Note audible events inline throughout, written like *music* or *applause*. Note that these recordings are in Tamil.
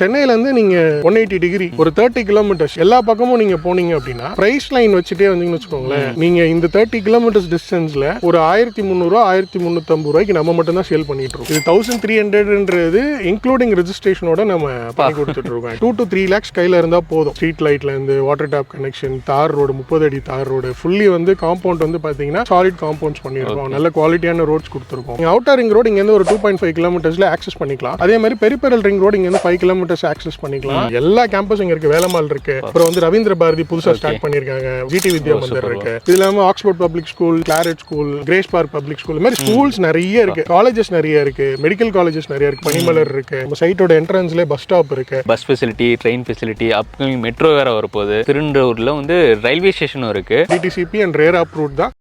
சென்னையில இருந்து நீங்க ஒன் எயிட்டி டிகிரி ஒரு தேர்ட்டி கிலோமீட்டர்ஸ் எல்லா பக்கமும் நீங்க போனீங்க அப்படின்னா பிரைஸ் லைன் வச்சுட்டே வந்தீங்கன்னு வச்சுக்கோங்களேன். நீங்க இந்த தேர்ட்டி கிலோமீட்டர்ஸ் டிஸ்டன்ஸ்ல ஒரு ஆயிரத்தி முந்நூறுவா ஆயிரத்தி முந்நூற்றம்பது ரூபாய்க்கு நம்ம மட்டும் தான் சேல் பண்ணிட்டு இருக்கோம். இது தௌசண்ட் த்ரீ ஹண்ட்ரட்ன்றது இன்க்ளூடிங் ரெஜிஸ்ட்ரேஷனோட நம்ம பண்ணி கொடுத்துட்டு இருக்கோம். டூ டு த்ரீ லேக்ஸ் கையில இருந்தா போதும். ஸ்ட்ரீட் லைட்ல இருந்து வாட்டர் டேப் கனெக்ஷன் தார் ரோடு முப்பது அடி தார் ரோடு ஃபுல்லி வந்து காம்பவுண்ட் வந்து பாத்தீங்கன்னா சாலிட் காம்பவுண்ட்ஸ் பண்ணியிருக்கோம் நல்ல குவாலிட்டியான ரோட்ஸ் கொடுத்துருக்கோம். அவுட்டர் ரிங் ரோடு இங்க இருந்து ஒரு டூ பாயிண்ட் ஃபைவ் கிலோமீட்டர்ஸ்ல ஆக்சஸ் பண்ணிக்கலாம். அதே மாதிரி பெரிபெரல் ரிங் ரோடு இங்க இருந்து ஃபைவ் கிலோமீட்டர்ஸ் ஆக்சஸ் பண்ணிக்கலாம். எல்லா கேம்பஸும் இங்க இருக்கு. வேலம்மாள் இருக்கு. அப்புறம் வந்து ரவீந்திர பாரதி புதுசா ஸ்டார்ட் பண்ணிருக்காங்க ஜிடி வித்யா மந்திர் இருக்கு. இது இல்லாம Oxford public school Claret school Grace Park public school மாதிரி ஸ்கூல்ஸ் நிறைய இருக்கு. காலேஜஸ் நிறைய இருக்கு. மெடிக்கல் காலேஜஸ் நிறைய இருக்கு. பனிமலர் இருக்கு. நம்ம சைட்டோட என்ட்ரன்ஸ்ல பஸ் ஸ்டாப் இருக்கு. Bus facility train facility upcoming metro வேற வரப்போகுது. திருநெல்வேலியில் வந்து ரயில்வே ஸ்டேஷனும் இருக்கு. டிடிசிபி அண்ட் ரேர் அப்ரூட் தான்.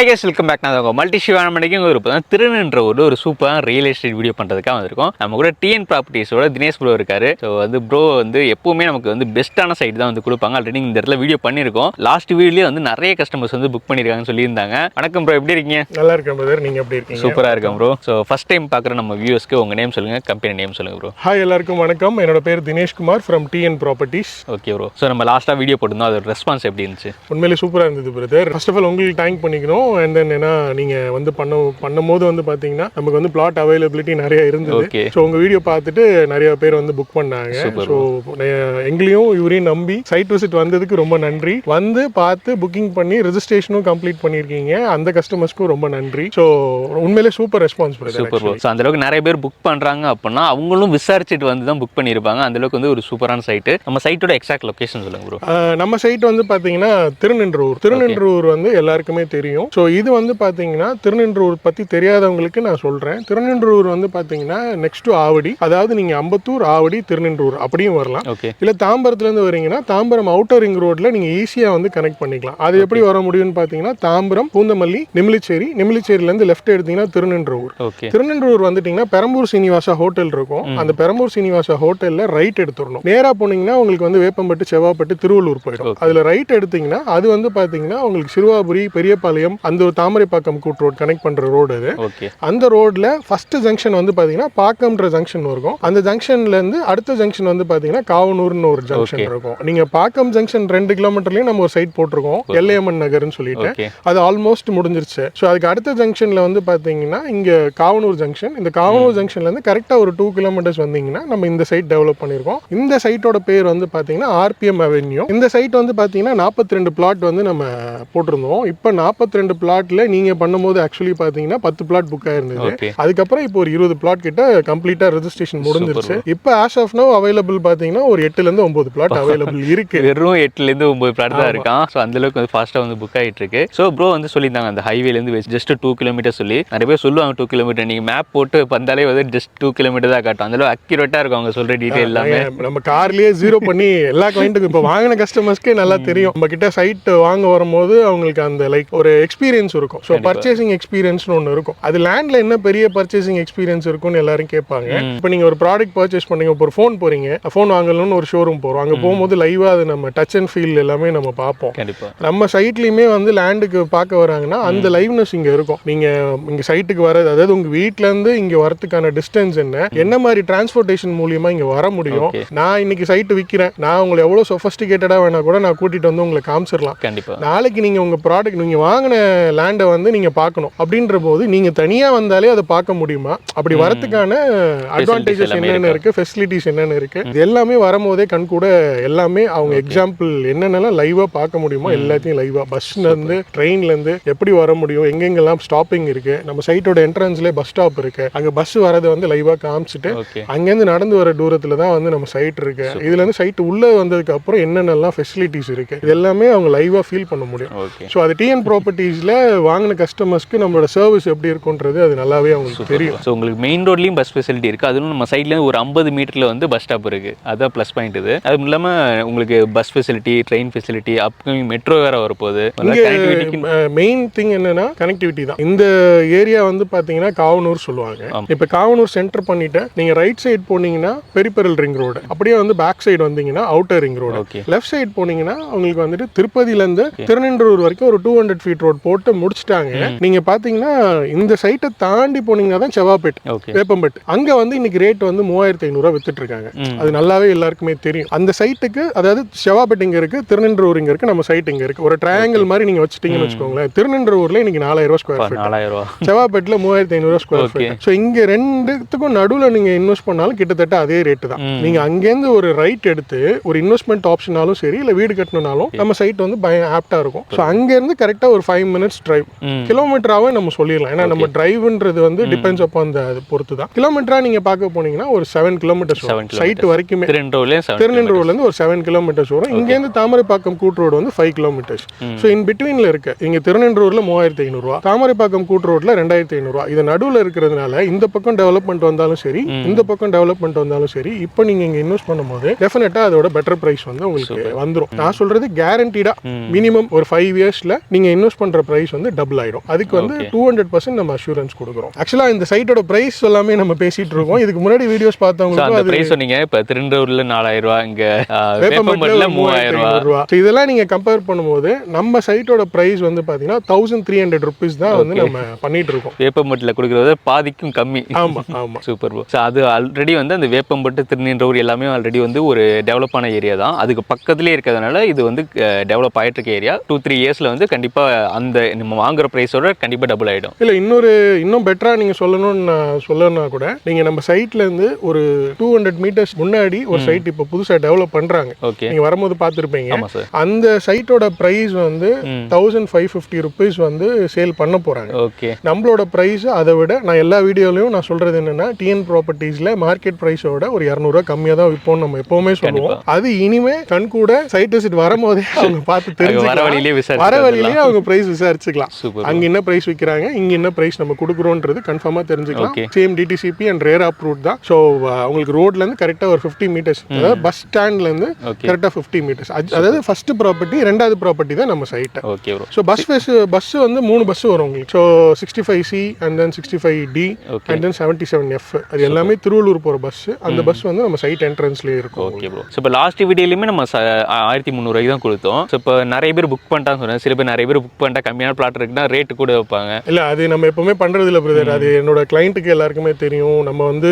ஹாய் கேஸ் வெல்கம் பேக் நான் உங்கள் மல்டி சிவான மணிக்கும் ஒரு தான் திருநென்ற ஒரு ஒரு சூப்பரான ரியல் எஸ்டேட் வீடியோ பண்ணுறதுக்காக வந்திருக்கோம். நம்ம கூட டிஎன் ப்ராப்பர்ட்டிஸோட தினேஷ் ப்ரோ இருக்காரு. ஸோ வந்து ப்ரோ வந்து எப்பவுமே நமக்கு வந்து பெஸ்ட்டான சைட் தான் வந்து கொடுப்பாங்க. ஆல்ரெடி இந்த இடத்துல வீடியோ பண்ணியிருக்கோம். லாஸ்ட் வீடியோலேயே வந்து நிறைய கஸ்டமர்ஸ் வந்து புக் பண்ணியிருக்காங்கன்னு சொல்லியிருந்தாங்க. வணக்கம் ப்ரோ எப்படி இருக்கீங்க? நல்லா இருக்கேன் பிரதர் நீங்க எப்படி இருக்கீங்க? சூப்பராக இருக்கேன் ப்ரோ ஸோ ஃபஸ்ட் டைம் பார்க்குற நம்ம வியூஸ்க்கு உங்கள் நேம் சொல்லுங்கள் கம்பெனி நேம் சொல்லுங்கள் ப்ரோ ஹாய் எல்லாருக்கும் வணக்கம். என்னோட பேர் Dineshkumar from TN properties okay bro so நம்ம லாஸ்ட்டாக வீடியோ போட்டிருந்தோம். அதோட ரெஸ்பான்ஸ் எப்படி இருந்துச்சு? உண்மையிலே சூப்பராக இருந்தது பிரதர் ஃபர்ஸ்ட் ஆஃப் ஆல் உங்களுக்கு தேங்க் பண்ணிக்கணும். அண்ட் தென் ஏன்னா நீங்கள் வந்து பண்ண பண்ணும்போது வந்து பார்த்தீங்கன்னா நமக்கு வந்து பிளாட் அவைலபிலிட்டி நிறைய இருந்தது. ஸோ உங்கள் வீடியோ பார்த்துட்டு நிறைய பேர் வந்து புக் பண்ணாங்க. ஸோ எங்களையும் இவரையும் நம்பி சைட் விசிட் வந்ததுக்கு ரொம்ப நன்றி. வந்து பார்த்து புக்கிங் பண்ணி ரெஜிஸ்ட்ரேஷனும் கம்ப்ளீட் பண்ணியிருக்கீங்க. அந்த கஸ்டமர்ஸ்க்கும் ரொம்ப நன்றி. ஸோ உண்மையிலே super response super bro so அந்த அளவுக்கு நிறைய பேர் புக் பண்றாங்க அப்படின்னா அவங்களும் விசாரிச்சுட்டு வந்து தான் புக் பண்ணியிருப்பாங்க. அந்த அளவுக்கு வந்து ஒரு சூப்பரான சைட்டு நம்ம சைட்டோட எக்ஸாக்ட் லொகேஷன் சொல்லுங்க ப்ரோ நம்ம சைட் வந்து பாத்தீங்கன்னா திருநின்றூர். திருநின்றூர் வந்து எல்லாருக்குமே தெரியும். ஸோ இது வந்து பாத்தீங்கன்னா திருநின்றூர் பத்தி தெரியாதவங்களுக்கு நான் சொல்றேன். திருநின்றூர் வந்து பாத்தீங்கன்னா நெக்ஸ்ட் டு ஆவடி. அதாவது நீங்க அம்பத்தூர் ஆவடி திருநின்றூர் அப்படியும் வரலாம். இல்ல தாம்பரத்துல இருந்து வரீங்கன்னா தாம்பரம் அவுட்டர் ரிங் ரோட்ல நீங்க ஈஸியா வந்து கனெக்ட் பண்ணிக்கலாம். அது எப்படி வர முடியும்னு பாத்தீங்கன்னா தாம்பரம் பூந்தமல்லி நிமிலிச்சேரி நிமிலிச்சேரியில இருந்து லெஃப்ட் எடுத்தீங்கன்னா திருநின்றூர். திருநெல்வேலூர் வந்துட்டீங்கன்னா பெரம்பூர் சீனிவாசா ஹோட்டல் இருக்கும். அந்த பெரம்பூர் சீனிவாசா ஹோட்டல்ல ரைட் எடுத்துடணும். நேரா போனீங்கன்னா உங்களுக்கு வந்து வேப்பம்பட்டு செவ்வாப்பட்டு திருவள்ளூர் போயிடும். அதுல ரைட் எடுத்தீங்கன்னா அது வந்து பாத்தீங்கன்னா உங்களுக்கு சிறுவாபுரி பெரியபாளையம் அந்த ஒரு தாமரைப்பாக்கம் கூட் ரோட் கனெக்ட் பண்ற ரோடு அது. அந்த ரோட்ல ஃபர்ஸ்ட் ஜங்ஷன் வந்து பாத்தீங்கன்னா பாக்கம்ன்ற ஜங்ஷன் இருக்கும். அந்த ஜங்ஷன்ல இருந்து அடுத்த ஜங்ஷன் வந்து பாத்தீங்கன்னா காவனூர்னு ஒரு ஜங்ஷன் இருக்கும். நீங்க பாக்கம் ஜங்ஷன் ரெண்டு கிலோமீட்டர்லயும் நம்ம ஒரு சைட் போட்டிருக்கோம். எல்லையம்மன் நகர்னு சொல்லிட்டு. அது ஆல்மோஸ்ட் முடிஞ்சிருச்சு. ஸோ அதுக்கு அடுத்த ஜங்ஷன்ல வந்து பாத்தீங்கன்னா இங்க காவனூர் ஜங்ஷன் இந்த காவனூர் ஜங்ஷன்ல இருந்து கரெக்டா ஒரு டூ கிலோமீட்டர்ஸ் வந்தீங்கன்னா நம்ம இந்த சைட் டெவலப் பண்ணிருக்கோம் இந்த சைட்டோட பேர் வந்து பாத்தீங்கன்னா ஆர்பிஎம் அவென்யூ இந்த சைட் வந்து பாத்தீங்கன்னா நாற்பத்தி ரெண்டு பிளாட் வந்து நம்ம போட்டிருந்தோம். இப்போ நாற்பத்தி ரெண்டு பிளாட்ல நீங்க பண்ணும்போது ஆக்சுவலி பாத்தீங்கன்னா பத்து பிளாட் புக் ஆயிருந்தது. அதுக்கப்புறம் இப்போ ஒரு இருபது பிளாட் கிட்ட கம்ப்ளீட்டா ரெஜிஸ்ட்ரேஷன் முடிஞ்சிருச்சு. இப்போ ஆஸ் ஆஃப் நோ அவைலபிள் பாத்தீங்கன்னா ஒரு எட்டுல இருந்து ஒன்பது பிளாட் *laughs* அவைலபிள் இருக்கு. வெறும் எட்டுலேருந்து ஒம்பது பிளாட் தான் இருக்கான். ஸோ அந்த அளவுக்கு வந்து ஃபாஸ்ட்டாக வந்து புக் ஆகிட்டு இருக்கு. ஸோ ப்ரோ வந்து சொல்லியிருந்தாங்க அந்த ஹைவேலேருந்து ஜஸ்ட் டூ கிலோமீட்டர் சொல்லி. நிறைய பேர் சொல்லுவாங்க டூ கிலோமீட்டர் நீங்கள் மேப் போட்டு வந்தாலே வந்து ஜஸ்ட் டூ கிலோமீட்டர் தான் காட்டும். அந்த அளவு அக்யூரேட்டாக இருக்கும் அவங்க சொல்கிற டீட்டெயில் எல்லாமே. நம்ம கார்லயே ஜீரோ பண்ணி எல்லா கிளைண்ட்டுக்கும் இப்போ வாங்கின கஸ்டமர்ஸ்க்கே நல்லா தெரியும். நம்ம கிட்ட சைட் வாங்க வரும்போது அவங்களுக்கு அந்த லைக் ஒரு எக்ஸ்பீரியன்ஸ் இருக்கும். ஸோ பர்ச்சேசிங் எக்ஸ்பீரியன்ஸ்னு ஒன்று இருக்கும். அது லேண்ட்ல என்ன பெரிய பர்ச்சேசிங் எக்ஸ்பீரியன்ஸ் இருக்கும்னு எல்லாரும் கேட்பாங்க. இப்போ நீங்க ஒரு ப்ராடக்ட் பர்ச்சேஸ் பண்ணீங்க இப்போ ஒரு ஃபோன் போறீங்க ஃபோன் வாங்கணும்னு ஒரு ஷோரூம் போறோம். அங்க போகும்போது லைவா அது நம்ம டச் அண்ட் ஃபீல் எல்லாமே நம்ம பார்ப்போம். நம்ம சைட்லயுமே வந்து லேண்டுக்கு பார்க்க வராங்கன்னா அந்த லைவ்னஸ் இங்க இருக்கும். நீங்க இங்க சைட்டுக்கு வர்றது அதாவது உங்க வீட்ல இருந்து இங்க வரதுக்கான டிஸ்டன்ஸ் என்ன என்ன மாதிரி டிரான்ஸ்போர்ட்டேஷன் மூலியமா இங்க வர முடியும். நான் இன்னைக்கு சைட்டு விற்கிறேன் நான் உங்களை எவ்வளவு சொஃபஸ்டிகேட்டடா வேணா கூட நான் கூட்டிட்டு வந்து உங்களை காமிச்சிடலாம். கண்டிப்பாக நாளைக்கு நீங்க உங்க ப்ராடக்ட் நீங்க வாங்கின லேண்டை வந்து நீங்க பார்க்கணும். அப்படின்ற போது நீங்க தனியா வந்தாலே அதை பார்க்க முடியுமா? அப்படி வரதுக்கான அட்வான்டேஜஸ் என்னென்ன இருக்கு? ஃபெசிலிட்டிஸ் என்னென்ன இருக்கு? இது எல்லாமே வரும்போதே கண் கூட எல்லாமே அவங்க எக்ஸாம்பிள் என்னென்னலாம் லைவா பார்க்க முடியுமோ எல்லாத்தையும் லைவா பஸ்ல இருந்து ட்ரெயின்ல இருந்து எப்படி வர முடியும்? எங்கெங்கெல்லாம் ஸ்டாப்பிங் இருக்கு? நம்ம சைட்டோட என்ட்ரன்ஸ்ல பஸ் ஸ்டாப் இருக்கு. அங்க பஸ் வரதை வந்து லைவா காமிச்சிட்டு அங்கேருந்து நடந்து வர தூரத்துல தான் வந்து நம்ம சைட் இருக்கு. இதுல இருந்து சைட் உள்ள வந்ததுக்கு அப்புறம் என்னென்னலாம் ஃபெசிலிட்டிஸ் இருக்கு? இது எல்லாமே அவங்க லைவா ஃபீல் பண்ண முடியும். ஸோ அது டிஎன் ப்ராப்பர்ட்டிஸ்ல வாங்கின கஸ்டமர்ஸ்க்கு நம்மளோட சர்வீஸ் எப்படி இருக்குன்றது அது நல்லாவே அவங்களுக்கு தெரியும். ஸோ உங்களுக்கு மெயின் ரோட்லயும் பஸ் ஃபெசிலிட்டி இருக்கு. அதுவும் நம்ம சைட்ல ஒரு ஐம்பது மீட்டர்ல வந்து பஸ் ஸ்டாப் இருக்கு. அதான் ப்ளஸ் பாயிண்ட் இது. அதுவும் இல்லாம உங்களுக்கு bus facility train facility upcoming metro வேற வரப்போகுது. மெயின் திங் என்னன்னா கனெக்டிவிட்டி தான். இந்த ஏரியா வந்து பாத்தீங்கன்னா காவனூர் சொல்லுவாங்க. இப்போ காவனூர் சென்டர் பண்ணிட்டு நீங்க ரைட் சைடு போனீங்கன்னா பெரிபெரல் ரிங் ரோடு அப்படியே வந்து பேக் சைடு வந்தீங்கன்னா outer ring road okay left side போனீங்கன்னா உங்களுக்கு வந்துட்டு திருப்பதியில இருந்து திருநென்றூர் வரைக்கும் ஒரு டூ ஹண்ட்ரட் ஃபீட் ரோட் போட்டு முடிச்சிட்டாங்க. நீங்க பாத்தீங்கன்னா இந்த சைட்டை தாண்டி போனீங்கன்னா தான் செவாப்பேட் ஓகே. வேப்பம்பேட். அங்க வந்து இன்னைக்கு ரேட் வந்து மூவாயிரத்தி ஐநூறுரூவா வித்துட்டு இருக்காங்க. அது நல்லாவே எல்லாருக்குமே தெரியும். அந்த சைட்டுக்கு அதாவது செவாப்பேட் இங்க இருக்கு திருநின்றூர் இங்க இருக்கு நம்ம சைட் இங்க இருக்கு. ஒரு ட்ரையாங்கிள் மாதிரி நீங்க வச்சுட்டீங்கன்னு வச்சுக்கோங்களேன். திருநின்றூர்ல இன்னைக்கு நாலாயிரம் ரூபாய் ஸ்கொயர் ஃபீட் ரூபா. செவாப்பேட்ல மூவாயிரத்தி ஐநூறு ஸ்கொயர். ஃபீட் ஸோ இங்க ரெண்டுத்துக்கும் நடுவுல நீங்க இன்வெஸ்ட் பண்ணாலும் கிட்டத்தட்ட அதே ரேட்டு தான். நீங்க அங்கேருந்து ஒரு ரைட் எடுத்து ஒரு இன்வெஸ்ட்மெண்ட் ஆப்ஷனாலும் சரி இல்ல வீடு கட்டணும்னாலும் நம்ம சைட் வந்து பய ஆப்டா இருக்கும். ஸோ அங்கேருந்து கரெக்டா ஒரு ஃபைவ் மினிட்ஸ் டிரைவ் ம். கிலோமீட்டராவே நம்ம சொல்லிடலாம். ஏன்னா நம்ம டிரைவ்ன்றது வந்து டிபெண்ட்ஸ் அப்போ அந்த பொறுத்து தான். கிலோமீட்டரா நீங்க பார்க்க போனீங்கன்னா ஒரு செவன் கிலோமீட்டர்ஸ் சைட் வரைக்குமே. இருந்து ஒரு செவன் கிலோமீட்டர்ஸ் வரும். இங்கேருந்து தாமரைப்பாக்கம் கூட்டு ரோடு வந்து ஃபைவ் கிலோமீட்டர்ஸ் ஸோ இன் பிட்வீன்ல இருக்கு இங்க திருநெல்வேலியில் மூவாயிரத்தி ஐநூறுரூவா தாமரைப்பாக்கம் கூட்டு ரோட்ல ரெண்டாயிரத்தி ஐநூறுரூவா இது நடுவில் இருக்கிறதுனால இந்த பக்கம் டெவலப்மெண்ட் வந்தாலும் சரி இந்த பக்கம் டெவலப்மெண்ட் வந்தாலும் சரி இப்போ நீங்க இங்க இன்வெஸ்ட் பண்ணும்போது டெஃபினட்டா அதோட பெட்டர் பிரைஸ் வந்து உங்களுக்கு வந்துரும். நான் சொல்றது கேரண்டீடா ம். மினிமம் ஒரு ஃபைவ் இயர்ஸ்ல நீங்க இன்வெஸ்ட் பண்ற பிரைஸ் வந்து டபுள் ஆயிடும் அதுக்கு வந்து. டூ ஹண்ட்ரட் பர்சன்ட் நம்ம அஷூரன்ஸ் கொடுக்குறோம். ஆக்சுவலா இந்த சைட்டோட பிரைஸ் எல்லாமே நம்ம பேசிட்டு இருக்கோம். இதுக்கு முன்னாடி வீடியோஸ் ஸோ பார்த்தவங்களுக்கு அந்த அது பிரைஸ் சொன்னீங்க. இப்போ திருநெல்வேலியில் நாலாயிரம் ரூபா இங்க ஒரு மூவாயிரம் ரூபா So இதெல்லாம் நீங்க கம்பேர் பண்ணும்போது நம்ம சைட்டோட பிரைஸ் வந்து பாத்தீங்கன்னா தௌசண்ட் த்ரீ ஹண்ட்ரட் ருபீஸ் தான் வந்து நம்ம பண்ணிட்டு இருக்கோம். வேப்பம்பட்டில் கொடுக்குறது பாதிக்கும் கம்மி. ஆமா ஆமா. சூப்பர் ப்ரோ ஸோ அது ஆல்ரெடி வந்து அந்த வேப்பம்பட்டு திருநீன்றூர் எல்லாமே ஆல்ரெடி வந்து ஒரு டெவலப் ஆன ஏரியா தான். அதுக்கு பக்கத்துலேயே இருக்கிறதுனால இது வந்து டெவலப் ஆயிட்டு இருக்க ஏரியா டூ த்ரீ இயர்ஸில் வந்து கண்டிப்பாக அந்த நம்ம வாங்குற ப்ரைஸோட கண்டிப்பாக டபுள் ஆகிடும் இல்ல இன்னொரு இன்னும் பெட்டரா நீங்க சொல்லணும்னு நான் சொல்லணும்னா கூட நீங்க நம்ம சைட்ல இருந்து ஒரு டூ ஹண்ட்ரட் மீட்டர்ஸ் முன்னாடி ஒரு சைட் இப்போ புதுசா டெவலப் பண்றாங்க. ஓகே நீங்க வரும்போது பார்த்துருப்பீங்க. அந்த சைட்டோட பிரைஸ் வந்து. தௌசண்ட் ஃபைவ் ஃபிஃப்டி ருபீஸ் வந்து சேல் பண்ண போறாங்க. ஓகே நம்மளோட ப்ரைஸ் அதை விட நான் எல்லா வீடியோலையும் நான் சொல்றது என்னன்னா டிஎன் ப்ராப்பர்ட்டிஸ்ல மார்க்கெட் ப்ரைஸோட ஒரு இரநூறுவா கம்மியாக தான் விற்போம் நம்ம எப்பவுமே சொல்லுவோம். அது இனிமே கண் கூட சைட் விசிட் வரும்போதே அவங்க பார்த்து அங்க வர வழியிலேயே அவங்க பிரைஸ் விசாரிச்சுக்கலாம். அங்க என்ன பிரைஸ் விற்கிறாங்க இங்க என்ன பிரைஸ் நம்ம கொடுக்குறோன்றது கன்ஃபார்மா தெரிஞ்சுக்கலாம். Same DTCP and RERA approved தான். ஸோ உங்களுக்கு ரோட்ல இருந்து கரெக்டா ஒரு ஃபிஃப்டி மீட்டர்ஸ் அதாவது பஸ் ஸ்டாண்ட்ல இருந்து கரெக்டா ஃபிஃப்டி மீட்டர்ஸ் அதாவது ஃபர்ஸ்ட் ப்ராப்பர்ட்டி ரெண்டாவது ப்ராப்பர்ட்டி தான் நம்ம சைட்டை okay bro so bus face bus வந்து மூணு பஸ் வரும் உங்களுக்கு. So sixty five C and then sixty five D and then seventy seven F அது எல்லாமே திருவள்ளூர் போகிற பஸ் அந்த பஸ் வந்து நம்ம சைட் என்ட்ரன்ஸ்லேயே இருக்கும் ஓகே ப்ரோ ஸோ இப்போ லாஸ்ட் வீடியோலையுமே நம்ம ஆயிரத்தி முந்நூறுவாய்க்கு தான் கொடுத்தோம். ஸோ இப்போ நிறைய பேர் புக் பண்ணிட்டான்னு சொன்னேன். சில பேர் நிறைய பேர் புக் பண்ணிட்டா கம்மியான பிளாட் இருக்குன்னா ரேட்டு கூட வைப்பாங்க. இல்லை அது நம்ம எப்பவுமே பண்ணுறது இல்லை பிரதர் அது என்னோட கிளைண்ட்டுக்கு எல்லாருக்குமே தெரியும். நம்ம வந்து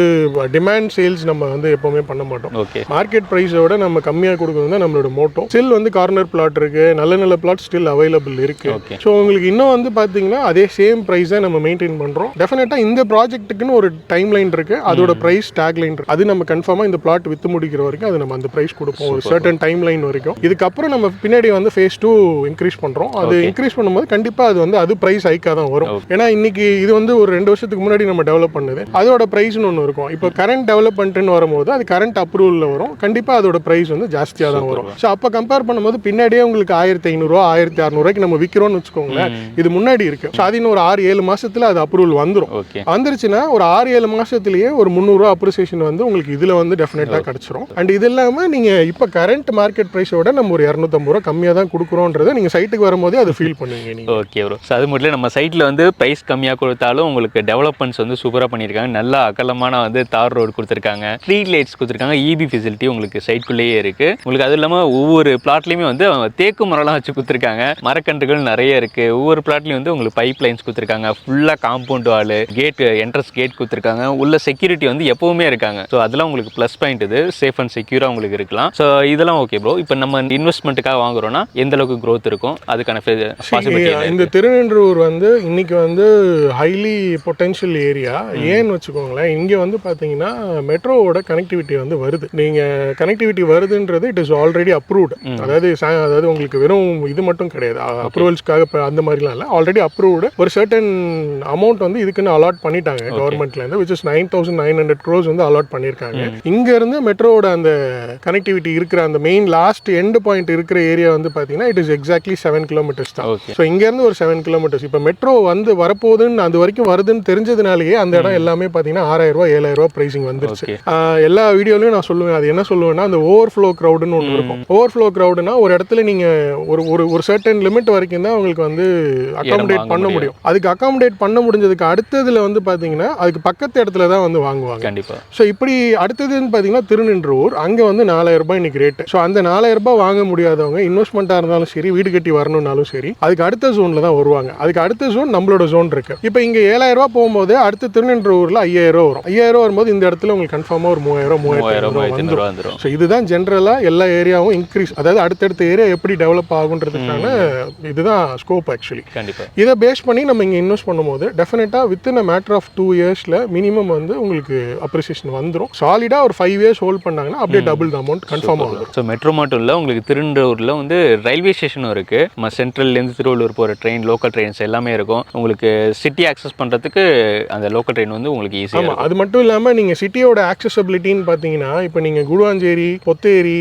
டிமாண்ட் சேல்ஸ் நம்ம வந்து எப்பவுமே பண்ண மாட்டோம். ஓகே மார்க்கெட் ப்ரைஸோட நம்ம கம்மியாக கொடுக்குறது தான் நம்மளோட மோட்டோ ஸ்டில் வந்து கார்னர் பிளாட் இருக்கு. நல்ல நல்ல பிளாட் ஸ்டில் அவைலபிள் இருக்கு. ஓகே ஸோ உங்களுக்கு இன்னும் வந்து பார்த்தீங்கன்னா அதே சேம் ப்ரைஸ் நம்ம மெயின்டைன் பண்ணுறோம் டெஃபினட்டாக இந்த ப்ராஜெக்ட்டுக்குன்னு ஒரு டைம் லைன் இருக்கு. அதோட ப்ரைஸ் டேக் லைன் இருக்கு. அது நம்ம கன்ஃபார்மாக இந்த பிளாட் வித்து முடிக்கிற வரைக்கும் அது நம்ம அந்த ப்ரைஸ் கொடுப்போம். ஒரு சர்டன் டைம் லைன் வரைக்கும். இதுக்கப்புறம் நம்ம பின்னாடி வந்து ஃபேஸ் டூ இன்க்ரீஸ் பண்ணுறோம் அது இன்க்ரீஸ் பண்ணும்போது கண்டிப்பாக அது வந்து அது ப்ரைஸ் ஹைக்காக தான் வரும். ஏன்னா இன்னைக்கு இது வந்து ஒரு ரெண்டு வருஷத்துக்கு முன்னாடி நம்ம டெவலப் பண்ணது. அதோட ப்ரைஸ்னு ஒன்று இருக்கும். இப்போ கரண்ட் டெவலப்மெண்ட்னு வரும்போது அது கரண்ட் அப்ரூவலில் வரும். கண்டிப்பாக அதோட ப்ரைஸ் வந்து ஜாஸ்தியாக தான் வரும். ஸோ அப்போ கம்பேர் பண்ணும்போது பின்னாடியே உங்களுக்கு ஆயிரத்தி ஐநூறுரூவா ஆயிரத்தி அறநூறுவாய்க்கு நம்ம விற்கிறோம்னு வச்சுக்கோங்களேன். இது முன்னாடி இருக்கு. ஸோ அது ஒரு ஆறு ஏழு மாசத்துல அது அப்ரூவல் வந்துரும். ஓகே வந்துருச்சுன்னா ஒரு ஆறு ஏழு மாசத்துலயே ஒரு முந்நூறுரூவா அப்ரிசியேஷன் வந்து உங்களுக்கு இதுல வந்து டெஃபினட்டாக கிடைச்சிரும். அண்ட் இது இல்லாம நீங்க இப்போ கரண்ட் மார்க்கெட் ப்ரைஸோட நம்ம ஒரு இரநூத்தம்பது ரூபா கம்மியாக தான் கொடுக்குறோன்றதை நீங்க சைட்டுக்கு வரும்போதே அதை ஃபீல் பண்ணுவீங்க. நீங்க ஓகே ப்ரோ ஸோ அது மட்டும் இல்ல, நம்ம சைட்டில் வந்து ப்ரைஸ் கம்மியாக கொடுத்தாலும் உங்களுக்கு டெவலப்மெண்ட்ஸ் வந்து சூப்பராக பண்ணியிருக்காங்க நல்லா அகலமான வந்து தார் ரோடு கொடுத்துருக்காங்க. ஸ்ட்ரீட் லைட்ஸ் கொடுத்துருக்காங்க. இபி ஃபெசிலிட்டி உங்களுக்கு சைட்குள்ளேயே இருக்குது உங்களுக்கு அது இல்லாமல் ஒவ்வொரு பிளாட்லையுமே வந்து தேக்கு மரம்லாம் வச்சு கொடுத்துருக்காங்க. மரக்கன்றுகள் நிறைய இருக்குது ஒவ்வொரு பிளாட்லையும் வந்து உங்களுக்கு பைப் லைன்ஸ் கொடுத்துருக்காங்க ஃபுல்லாக compound wall gate entrance gate கொடுத்துருக்காங்க. உள்ள செக்யூரிட்டி வந்து எப்பவுமே இருக்காங்க. ஸோ அதெல்லாம் உங்களுக்கு ப்ளஸ் பாயிண்ட் இது. சேஃப் அண்ட் செக்யூராக உங்களுக்கு இருக்கலாம். ஸோ இதெல்லாம் ஓகே ப்ரோ இப்போ நம்ம இன்வெஸ்ட்மெண்ட்டுக்காக வாங்குறோம்னா எந்த அளவுக்கு growth இருக்கும்? அதுக்கான பாசிபிலிட்டி இந்த திருநென்றூர் வந்து இன்னைக்கு வந்து ஹைலி பொட்டென்ஷியல் ஏரியா ஏன்னு வச்சுக்கோங்களேன் இங்க வந்து பாத்தீங்கன்னா மெட்ரோவோட கனெக்டிவிட்டி வந்து வருது. நீங்க கனெக்டிவிட்டி வருதுன்றது இட் இஸ் ஆல்ரெடி அப்ரூவ்டு அதாவது அதாவது உங்களுக்கு வெறும் இது மட்டும் கிடையாது. அப்ரூவல்ஸ்க்காக இப்போ அந்த மாதிரிலாம் இல்லை. ஆல்ரெடி அப்ரூவ்டு ஒரு சர்டன் அமௌண்ட் வந்து இதுக்குன்னு அலாட் பண்ணிட்டாங்க கவர்மெண்ட்ல இருந்து which is nine thousand nine hundred crores வந்து அலாட் பண்ணியிருக்காங்க. இங்க இருந்து மெட்ரோவோட அந்த கனெக்டிவிட்டி இருக்கிற அந்த மெயின் லாஸ்ட் எண்ட் பாயிண்ட் இருக்கிற ஏரியா வந்து பாத்தீங்கன்னா it is exactly seven kilometres தான். ஸோ இங்கேருந்து ஒரு செவன் கிலோமீட்டர்ஸ் இப்போ மெட்ரோ வந்து வரப்போகுதுன்னு அது வரைக்கும் வருதுன்னு தெரிஞ்சதுனாலேயே அந்த இடம் எல்லாமே பார்த்தீங்கன்னா ஆறாயிரம் ரூபாய் ஏழாயிரம் ரூபாய் ப்ரைசிங் வந்துருச்சு. எல்லா வீடியோலையும் நான் சொல்லுவேன். அது என்ன சொல்லுவேன்னா அந்த ஓவர் ஃப்ளோ க்ரௌடுன்னு ஒன்று இருக்கும். ஓவர் ஃப்ளோ க்ரௌடுனா ஒரு இடத்துல நீங்கள் ஒரு ஒரு ஒரு சர்டன் லிமிட் வரைக்கும் தான் உங்களுக்கு வந்து அகாமடேட் பண்ண முடியும். அதுக்கு அகாமடேட் பண்ண முடிஞ்சதுக்கு அடுத்ததுல வந்து பார்த்தீங்கன்னா அதுக்கு பக்கத்து இடத்துல தான் வந்து வாங்குவாங்க. கண்டிப்பா. ஸோ இப்படி அடுத்ததுன்னு பார்த்தீங்கன்னா திருநின்றூர் அங்கே வந்து நாலாயிரம் ரூபாய் இன்னைக்கு ரேட்டு ஸோ அந்த நாலாயிரம் ரூபாய் வாங்க முடியாதவங்க இன்வெஸ்ட்மெண்ட்டாக இருந்தாலும் சரி வீடு கட்டி வரணும்னாலும் சரி அதுக்கு அடுத்த அடுத்த ஜோன்ல தான் வருவாங்க. அதுக்கு அடுத்த ஜோன் நம்மளோட ஜோன் இருக்கு. இப்போ இங்க ஏழாயிரம் ரூபாய் போகும்போது அடுத்து திருநெல்வேலியில் ஐயாயிரம் ரூபா வரும். ஐயாயிரம் ரூபா வரும்போது இந்த இடத்துல உங்களுக்கு கன்ஃபார்மா ஒரு மூவாயிரம் மூவாயிரம் வந்துடும் ஸோ இதுதான் ஜென்ரலாக எல்லா ஏரியாவும் இன்க்ரீஸ் அதாவது அடுத்தடுத்த ஏரியா எப்படி டெவலப் ஆகுன்றதுக்கான இதுதான் ஸ்கோப் ஆக்சுவலி கண்டிப்பா. இதை பேஸ் பண்ணி நம்ம இங்கே இன்வெஸ்ட் பண்ணும்போது டெஃபினட்டாக within a matter of two இயர்ஸில் மினிமம் வந்து உங்களுக்கு அப்ரிசியேஷன் வந்துடும் சாலிடாக ஒரு ஃபைவ் இயர்ஸ் ஹோல்ட் பண்ணாங்கன்னா அப்படியே டபுள் த அமௌண்ட் கன்ஃபார்ம் ஆகும். ஸோ மெட்ரோ மட்டும் இல்லை உங்களுக்கு திருநெல்வேலியில் வந்து ரயில்வே ஸ்டேஷனும் இருக்கு. நம்ம சென்ட்ரல்லேருந்து திருவள்ளூர் போகிற ட்ரெயின் லோக்கல் ட்ரெயின்ஸ் எல்லாமே இருக்கும். உங்களுக்கு சிட்டி ஆக்சஸ் பண்ணுறதுக்கு அந்த லோக்கல் ட்ரெயின் வந்து உங்களுக்கு ஈஸியாக அது மட்டும் இல்லாமல் நீங்கள் சிட்டியோட ஆக்சசபிலிட்டின்னு பார்த்தீங்கன்னா இப்போ நீங்கள் குடுவாஞ்சேரி பொத்தேரி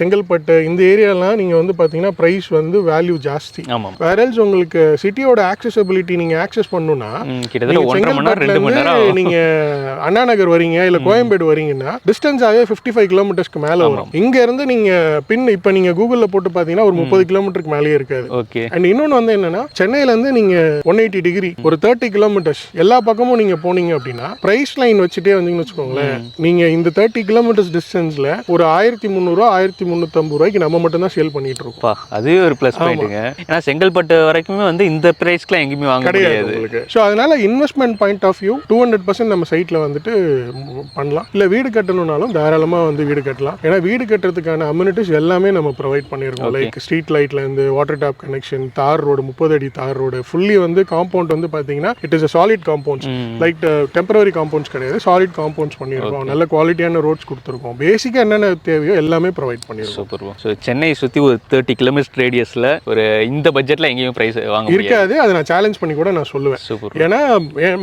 செங்கல்பட்டு இந்த ஏரியாலாம் நீங்கள் வந்து பார்த்தீங்கன்னா ப்ரைஸ் வந்து வேல்யூ ஜாஸ்தி. ஆமாம். வேறல்ஸ் உங்களுக்கு சிட்டியோட ஆக்சசபிலிட்டி நீங்கள் ஆக்சஸ் பண்ணணும்னா கிட்டத்தட்ட நீங்க ஒன்றரை மணி நேரம் ரெண்டு மணி நேரம் செங்கல்பட்டுல ஆகும். இருந்து நீங்க அண்ணா நகர் வரீங்க இல்ல கோயம்பேடு வரீங்கன்னா டிஸ்டன்ஸ் ஆகவே 55 ஃபைவ் கிலோமீட்டர்ஸ்க்கு மேல வரும். இங்க இருந்து நீங்க பின் இப்ப நீங்க கூகுள்ல போட்டு பாத்தீங்கன்னா ஒரு முப்பது கிலோமீட்டருக்கு மேலேயே இருக்காது. ஓகே. அண்ட் இன்னொன்று வந்து என்னன்னா சென்னையில இருந்து நீங்க ஒன் எயிட்டி டிகிரி ஒரு தேர்ட்டி கிலோமீட்டர்ஸ் எல்லா பக்கமும் நீங்க போனீங்க அப்படின்னா பிரைஸ் லைன் வச்சுட்டே வந்தீங்கன்னு வச்சுக்கோங்களேன். நீங்க இந்த தேர்ட்டி கிலோமீட்டர்ஸ் டிஸ்டன்ஸ்ல ஒரு ஆயிரத்தி முந்நூறுவா ஆயிரத்தி முந்நூற்றம்பது ரூபாய்க்கு நம்ம மட்டும் தான் சேல் பண்ணிட்டு இருக்கோம். அதுவே ஒரு ப்ளஸ் பாயிண்ட்டுங்க ஏன்னா செங்கல்பட்டு வரைக்குமே வந்து இந்த ப்ரைஸ்க்குலாம் எங்கேயுமே வாங்க கிடையாது உங்களுக்கு. ஸோ அதனால investment point of view two hundred percent நம்ம சைட்டில் வந்துட்டு பண்ணலாம். இல்லை வீடு கட்டணும்னாலும் தாராளமாக வந்து வீடு கட்டலாம். ஏன்னா வீடு கட்டுறதுக்கான அம்யூனிட்டிஸ் எல்லாமே நம்ம ப்ரொவைட் பண்ணியிருக்கோம். Like street லைட்லேருந்து water tap connection tar road முப்பது அடி தார் ரோடு ஃபுல்லி வந்து காம்பவுண்ட் வந்து பார்த்தீங்கன்னா it is a solid compounds. Like temporary compounds கிடையாது. சாலிட் காம்பவுண்ட்ஸ் பண்ணியிருக்கோம். நல்ல குவாலிட்டியான ரோட்ஸ் கொடுத்துருக்கோம். பேசிக்காக என்னென்ன தேவையோ எல்லாமே ப்ரொவைட் பண்ணியிருக்கோம். சூப்பர் ஸோ சென்னை சுற்றி ஒரு தேர்ட்டி கிலோமீட்டர் ரேடியஸில் ஒரு இந்த பட்ஜெட்டில் எங்கேயும் ப்ரைஸ் வாங்க இருக்காது. அதை நான் சேலஞ்ச் பண்ணி கூட நான் சொல்லுவேன். சூப்பர் ஏன்னா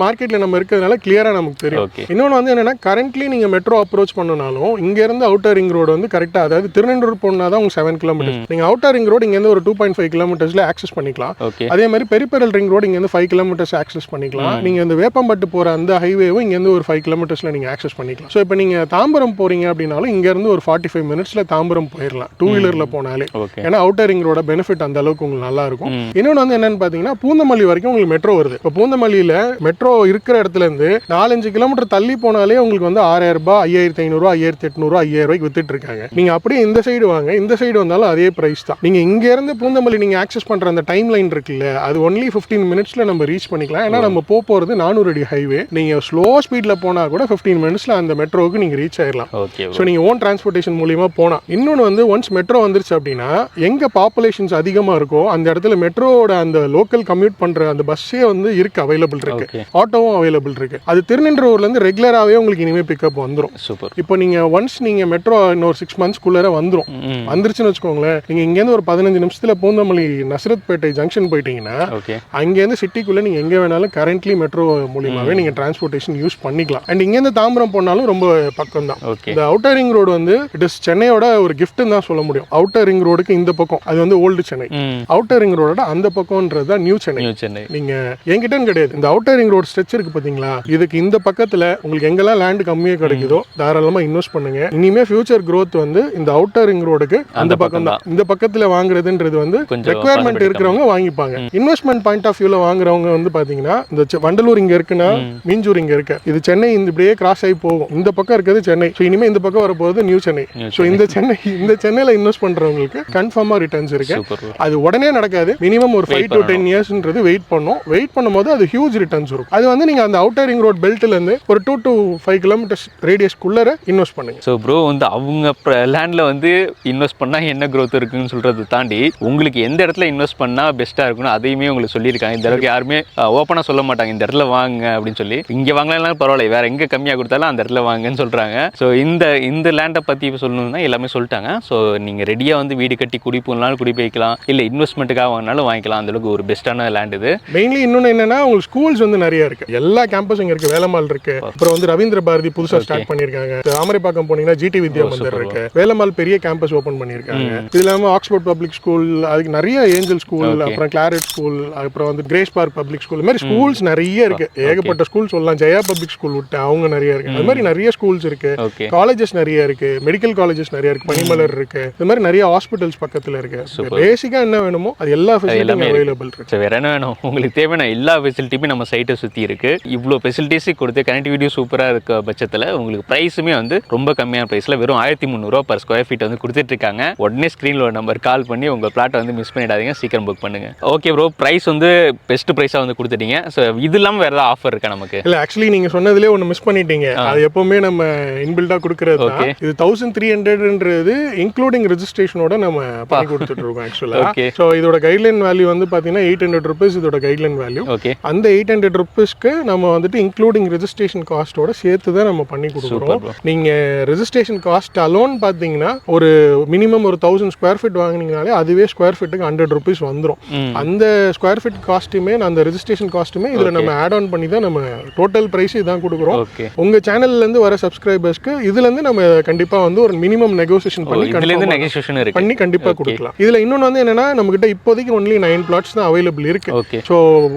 மார்க்கெட்ல நம்ம இருக்கிறதுனால கிளியரா நமக்கு தெரியும். இன்னொன்று வந்து என்னன்னா கரண்ட்லி நீங்க மெட்ரோ அப்ரோச் பண்ணனாலும் இங்க இருந்து அவுட்டர் ரிங் ரோடு வந்து கரெக்டா அதாவது திருநெல்வேலூர் போனா தான் உங்களுக்கு செவன் கிலோமீட்டர் நீங்க அவுட்டர் ரிங் ரோடு இங்க இருந்து ஒரு டூ பாயிண்ட் ஃபைவ் கிலோமீட்டர்ஸ்ல ஆக்சஸ் பண்ணிக்கலாம். ஓகே அதே மாதிரி பெரிபெரல் ரிங் ரோடு இங்க இருந்து ஃபைவ் கிலோமீட்டர்ஸ் ஆக்சஸ் பண்ணிக்கலாம் நீங்க இந்த வேப்பம்பட்டு போற அந்த ஹைவேவும் இங்க இருந்து ஒரு ஃபைவ் கிலோமீட்டர்ஸ்ல நீங்க ஆக்சஸ் பண்ணிக்கலாம். ஸோ இப்போ நீங்க தாம்பரம் போறீங்க அப்படின்னாலும் இங்க இருந்து ஒரு ஃபார்ட்டி ஃபைவ் மினிட்ஸ்ல தாம்பரம் போயிடலாம் டூ வீலர்ல போனாலே. ஏன்னா அவுட்டர் ரிங் ரோட பெனிஃபிட் அந்த அளவுக்கு உங்களுக்கு நல்லா இருக்கும். ம். இன்னொன்று வந்து என்னன்னு பார்த்தீங்கன்னா பூந்தமல்லி வரைக்கும் உங்களுக்கு மெட்ரோ வருது. இப்போ பூந்தமல்லியில் மெட்ரோ இருக்கிற இடத்துல இருந்து நாலஞ்சு கிலோமீட்டர் தள்ளி போனாலே உங்களுக்கு வந்து ஆறாயிரம் ரூபாய் ஐயாயிரத்தி ஐநூறுரூவா ஐயாயிரத்தி எட்நூறுவா ஐயாயிரம் ரூபாய்க்கு வித்துட்டு இருக்காங்க. நீங்க அப்படியே இந்த சைடு வாங்க. இந்த சைடு வந்தாலும் அதே பிரைஸ் தான். நீங்க இங்க இருந்து பூந்தமல்லி நீங்க ஆக்சஸ் பண்ற அந்த டைம் லைன் இருக்குல்ல அது ஒன்லி 15 மினிட்ஸ்ல நம்ம ரீச் பண்ணிக்கலாம். ஏன்னா நம்ம போக போறது நானூறு அடி ஹைவே நீங்க ஸ்லோ ஸ்பீட்ல போனா கூட 15 மினிட்ஸ்ல அந்த மெட்ரோவுக்கு நீங்க ரீச் ஆயிடலாம் ஸோ நீங்கள் ஓன் டிரான்ஸ்போர்ட்டேஷன் மூலியமா போனால் இன்னொன்று வந்து ஒன்ஸ் மெட்ரோ வந்துருச்சு அப்படின்னா எங்கே பாப்புலேஷன்ஸ் அதிகமாக இருக்கோ அந்த இடத்துல மெட்ரோவோட அந்த லோக்கல் கம்யூட் பண்ணுற அந்த பஸ்ஸே வந்து இருக்கு அவைலபிள் இருக்கு. ஆட்டோவும் அவைலபிள் இருக்கு. அது திருநின்றவூர்லேருந்து ரெகுலராகவே உங்களுக்கு இனிமேல் பிக்கப் வந்துடும் சூப்பர் இப்போ நீங்கள் ஒன்ஸ் நீங்கள் மெட்ரோ இன்னொரு சிக்ஸ் மந்த்ஸ்க்குள்ளே வந்துடும் வந்துருச்சுன்னு வச்சுக்கோங்களேன் நீங்கள் இங்கேருந்து ஒரு பதினஞ்சு நிமிஷத்தில் பூந்தமல்லி நசரத்பேட்டை ஜங்ஷன் போயிட்டீங்கன்னா ஓகே அங்கேருந்து சிட்டிக்குள்ளே நீங்கள் எங்கே வேணாலும் கரண்ட்லி மெட்ரோ மூலியமாகவே நீங்கள் டிரான்ஸ்போர்ட்டேஷன் யூஸ் பண்ணிக்கலாம். அண்ட் இங்கேருந்து தாம்பரம் போனாலும் ரொம்ப பக்கம் தான் இந்த அவுட்டர் ரிங் ரோடு வந்து இட் இஸ் சென்னையோட ஒரு கிஃப்ட்னு தான் சொல்ல முடியும். அவுட்டர் ரிங் ரோடுக்கு இந்த பக்கம். அது வந்து ஓல்டு சென்னை. அவுட்டர் ரிங் ரோடோட அந்த பக்கம்ன்றது தான் நியூ சென்னை. சென்னை. நீங்க என்கிட்டன்னு கிடையாது. இந்த அவுட்டர் ரிங் ரோடு ஸ்ட்ரெச் இருக்கு பாத்தீங்களா? இதுக்கு இந்த பக்கத்துல உங்களுக்கு எங்கெல்லாம் லேண்ட் கம்மியா கிடைக்குதோ தாராளமா இன்வெஸ்ட் பண்ணுங்க. இனிமே ஃபியூச்சர் growth வந்து இந்த அவுட்டர் ரிங் ரோடுக்கு அந்த பக்கம் தான் இந்த பக்கத்துல வாங்குறதுன்றது வந்து ரெக்குவயர்மெண்ட் இருக்கிறவங்க வாங்கிப்பாங்க. இன்வெஸ்ட்மெண்ட் பாயிண்ட் ஆஃப் வியூல வாங்குறவங்க வந்து பாத்தீங்கன்னா இந்த வண்டலூர் இங்க இருக்குன்னா மீஞ்சூர் இங்க இருக்கு. இது சென்னை இந்த இப்படியே கிராஸ் ஆகி போகும். இந்த பக்கம் இருக்கிறது சென்னை. ஸோ இனிமே இந்த பக்கம் வரப்போகுது நியூ சென்னை. ஸோ இந்த சென்னை இந்த சென்னையில இன்வெஸ்ட் பண்றவங்களுக்கு கன்ஃபார்மா ரிட்டர்ன்ஸ் இருக்கு. அது உடனே நடக்காது. மினிமம் ஒரு ஃபைவ் டு டென் இயர்ஸ்ன்றது வெயிட் பண்ணும். வெயிட் பண்ணும்போது அது ஹியூஜ் ரிட்டர்ன்ஸ் இருக்கும். அது வந்து நீங்க அந்த அவுட்டர் ரிங் ரோட் பெல்ட்ல இருந்து ஒரு டூ டு ஃபைவ் கிலோமீட்டர்ஸ் ரேடியஸ்க்குள்ளர இன்வெஸ்ட் பண்ணுங்க. ஸோ ப்ரோ வந்து அவங்க லேண்டில் வந்து இன்வெஸ்ட் பண்ணால் என்ன growth இருக்குன்னு சொல்கிறத தாண்டி உங்களுக்கு எந்த இடத்துல இன்வெஸ்ட் பண்ணால் பெஸ்ட்டாக இருக்குன்னு அதையுமே உங்களுக்கு சொல்லியிருக்காங்க. இந்த அளவுக்கு யாருமே ஓப்பனாக சொல்ல மாட்டாங்க. இந்த இடத்துல வாங்க அப்படின்னு சொல்லி. இங்கே வாங்கலாம் பரவாயில்ல. வேற எங்கே கம்மியாக கொடுத்தாலும் அந்த இடத்துல வாங்கன்னு சொல்கிறாங்க ஸோ இந்த இந்த லேண்டை பற்றி சொல்லணும்னா எல்லாமே சொல்லிட்டாங்க. ஸோ நீங்கள் ரெடியாக வந்து வீடு கட்டி குடி போனாலும் குடி போய்க்கலாம் இல்லை இன்வெஸ்ட்மெண்ட்டுக்காக வாங்கினாலும் வாங்கிக்கலாம். அந்த அளவுக்கு ஒரு பெஸ்ட்டான லேண்ட் இது. மெயின்லி இன்னொன்று என்னன்னா உங்களுக்கு ஸ்கூல்ஸ் வந்து நிறைய இருக்கு. எல்லா கேம்பஸும் இங்க இருக்கு. வேலம்மாள் இருக்கு. அப்புறம் வந்து ரவீந்திர பாரதி புதுசா ஸ்டார்ட் பண்ணிருக்காங்க தாமரைப்பாக்கம் போனீங்கன்னா ஜிடி வித்யா மந்திர் இருக்கு. வேலம்மாள் பெரிய கேம்பஸ் ஓபன் பண்ணிருக்காங்க இது இல்லாம ஆக்ஸ்போர்ட் பப்ளிக் ஸ்கூல் அதுக்கு நிறைய ஏஞ்சல் ஸ்கூல் அப்புறம் கிளாரட் ஸ்கூல் அப்புறம் வந்து கிரேஸ் பார்க் பப்ளிக் ஸ்கூல் மாதிரி ஸ்கூல்ஸ் நிறைய இருக்கு. ஏகப்பட்ட ஸ்கூல் சொல்லலாம். ஜெயா பப்ளிக் ஸ்கூல் விட்டு அவங்க நிறைய இருக்கு. அது மாதிரி நிறைய ஸ்கூல்ஸ் இருக்கு. காலேஜஸ் நிறைய இருக்கு. மெடிக்கல் காலேஜஸ் நிறைய இருக்கு. பனிமலர் இருக்கு. இது மாதிரி நிறைய ஹாஸ்பிட்டல்ஸ் பக்கத்துல இருக்கு. பேசிக்கா என்ன வேணுமோ அது எல்லா ஃபெசிலிட்டியும் அவைலபிள் இருக்கு. வேற என்ன வேணும்? உங்களுக்கு தேவையான எல்லா ஃபெசிலிட்டியுமே நம்ம சைட்டை சுற்றி இருக்கு. இவ்வளோ ஃபெசிலிட்டிஸும் கொடுத்து கனெக்டிவிட்டி சூப்பராக இருக்க பட்சத்தில் உங்களுக்கு ப்ரைஸுமே வந்து ரொம்ப கம்மியான ப்ரைஸில் வெறும் ஆயிரத்தி முந்நூறுவா பர் ஸ்கொயர் ஃபீட் வந்து கொடுத்துட்டு இருக்காங்க. உடனே ஸ்க்ரீனில் ஒரு நம்பர் கால் பண்ணி உங்கள் பிளாட்டை வந்து மிஸ் பண்ணிடாதீங்க. சீக்கிரம் புக் பண்ணுங்க பண்ணுங்க. ஓகே ப்ரோ ப்ரைஸ் வந்து பெஸ்ட் ப்ரைஸாக வந்து கொடுத்துட்டீங்க. ஸோ இது இல்லாமல் வேறு ஏதாவது ஆஃபர் இருக்கா நமக்கு? இல்ல ஆக்சுவலி நீங்க சொன்னதுலேயே ஒன்று மிஸ் பண்ணிட்டீங்க. அது எப்பவுமே நம்ம இன்பில்டா கொடுக்கறது Okay. இது தௌசண்ட் த்ரீ ஹண்ட்ரட்ன்றது இன்க்ளூடிங் ரெஜிஸ்ட்ரேஷனோட நம்ம பண்ணி கொடுத்துட்டு இருக்கோம் ஆக்சுவலா Okay. ஸோ இதோட கைட்லைன் வேல்யூ வந்து பாத்தீங்கன்னா எயிட் ஹண்ட்ரட் ருபீஸ் இதோட கைட்லைன் வேல்யூ ஓகே அந்த எயிட் ஹண்ட்ரட் ருபீஸ்க்கு நம்ம வந்துட்டு இன்க்ளூடிங் ரெஜிஸ்ட்ரேஷன் காஸ்ட்டோட சேர்த்து தான் நம்ம பண்ணி கொடுக்குறோம். bro. நீங்க ரெஜிஸ்ட்ரேஷன் காஸ்ட் அலோன் பாத்தீங்கன்னா ஒரு மினிமம் ஒரு தௌசண்ட் ஸ்கொயர் ஃபீட் வாங்குனீங்கனாலே அதுவே ஸ்கொயர் ஃபீட்டுக்கு ஹண்ட்ரட் ருபீஸ் வந்துடும் அந்த ஸ்கொயர் ஃபீட் காஸ்ட்டுமே அந்த ரெஜிஸ்ட்ரேஷன் காஸ்ட்டுமே இதுல நம்ம ஆட் ஆன் பண்ணி தான் நம்ம டோட்டல் பிரைஸ் இதான் கொடுக்குறோம். ஓகே உங்க சேனல்ல இருந்து வர சப்ஸ்கிரைபர்ஸ்க்கு இதுல இருந்து நம்ம கண்டிப்பா வந்து ஒரு மினிமம் நெகோசியேஷன் பண்ணி இதுலேருந்து பண்ணி கண்டிப்பா கொடுக்கலாம். இதுல இன்னொன்னு வந்து என்னன்னா நம்ம கிட்ட இப்போதைக்கு ஒன்லி நைன் பிளாட்ஸ் தான் அவைலபிள் இருக்கு. ஸோ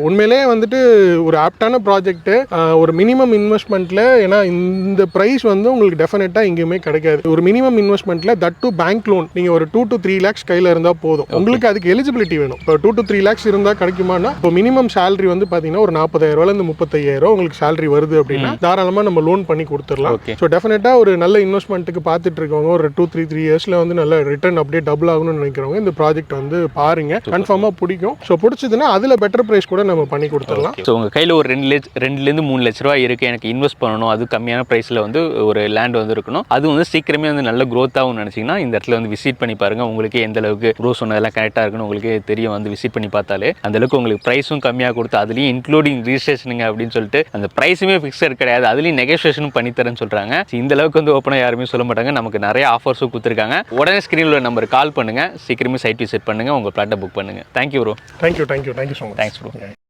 உண்மையிலேயே வந்துட்டு ஒரு ஆப்டான ப்ராஜெக்ட் ஒரு மினிமம் இன்வெஸ்ட்மெண்ட்ல ஏன்னா இந்த ப்ரைஸ் வந்து உங்களுக்கு டெஃபினட்டா எங்கேயுமே கிடைக்காது. ஒரு மினிமம் இன்வெஸ்ட்மெண்ட்ல தட் டு பேங்க் லோன் நீங்க ஒரு டூ டு த்ரீ லேக்ஸ் கையில இருந்தா போதும். உங்களுக்கு அதுக்கு எலிஜிபிலிட்டி வேணும். இப்போ டூ டு த்ரீ லேக்ஸ் இருந்தா கிடைக்குமானா இப்போ மினிமம் சேலரி வந்து பாத்தீங்கன்னா ஒரு இருந்து முப்பத்தையாயிரம் உங்களுக்கு சேலரி வருது அப்படின்னா தாராளமா நம்ம லோன் பண்ணி கொடுத்துடலாம். ஸோ டெஃபினட்டா ஒரு நல்ல இன்வெஸ்ட்மெண்ட்டுக்கு பார்த்துட்டு இருக்கவங்க ஒரு டூ த்ரீ த்ரீ இயர்ஸ்ல வந்து நல்ல ரிட்டர்ன் அப்படியே டபுள் ஆகணும்னு நினைக்கிறவங்க இந்த ப்ராஜெக்ட் வந்து பாருங்க. கன்ஃபார்மா பிடிக்கும். ஸோ பிடிச்சதுன்னா அதுல பெட்டர் பிரைஸ் கூட நம்ம பண்ணி கொடுத்துடலாம். ஸோ உங்கள் கையில் ஒரு ரெண்டு லட்ச ரெண்டுலேருந்து மூணு லட்ச ரூபா இருக்குது எனக்கு இன்வெஸ்ட் பண்ணணும். அது கம்மியான ப்ரைஸில் வந்து ஒரு லேண்ட் வந்து இருக்கணும். அது வந்து சீக்கிரமே வந்து நல்ல growth ஆகும்னு நினச்சிங்கன்னா இந்த இடத்துல வந்து விசிட் பண்ணி பாருங்கள் உங்களுக்கு எந்த அளவுக்கு ப்ரோ சொன்னதெல்லாம் கரெக்டாக இருக்குன்னு உங்களுக்கு தெரியும் வந்து விசிட் பண்ணி பார்த்தாலே அந்த அளவுக்கு உங்களுக்கு ப்ரைஸும் கம்மியாக கொடுத்து அதுலேயும் இன்க்ளூடிங் ரிஜிஸ்ட்ரேஷனுங்க அப்படின்னு சொல்லிட்டு அந்த ப்ரைஸுமே ஃபிக்ஸட் கிடையாது. அதுலேயும் நெகோசியேஷனும் பண்ணித்தரேன்னு சொல்கிறாங்க இந்த அளவுக்கு வந்து ஓப்பனாக யாருமே சொல்ல மாட்டாங்க. நமக்கு நிறைய ஆஃபர்ஸும் கொடுத்துருக்காங்க. உடனே ஸ்க்ரீனில் நம்பர் கால் பண்ணுங்கள் சீக்கிரமே சைட் விசிட் பண்ணுங்கள் உங்கள் பிளாட்டை புக் பண்ணுங்கள் thank you bro thank you thank you thank you so much thanks bro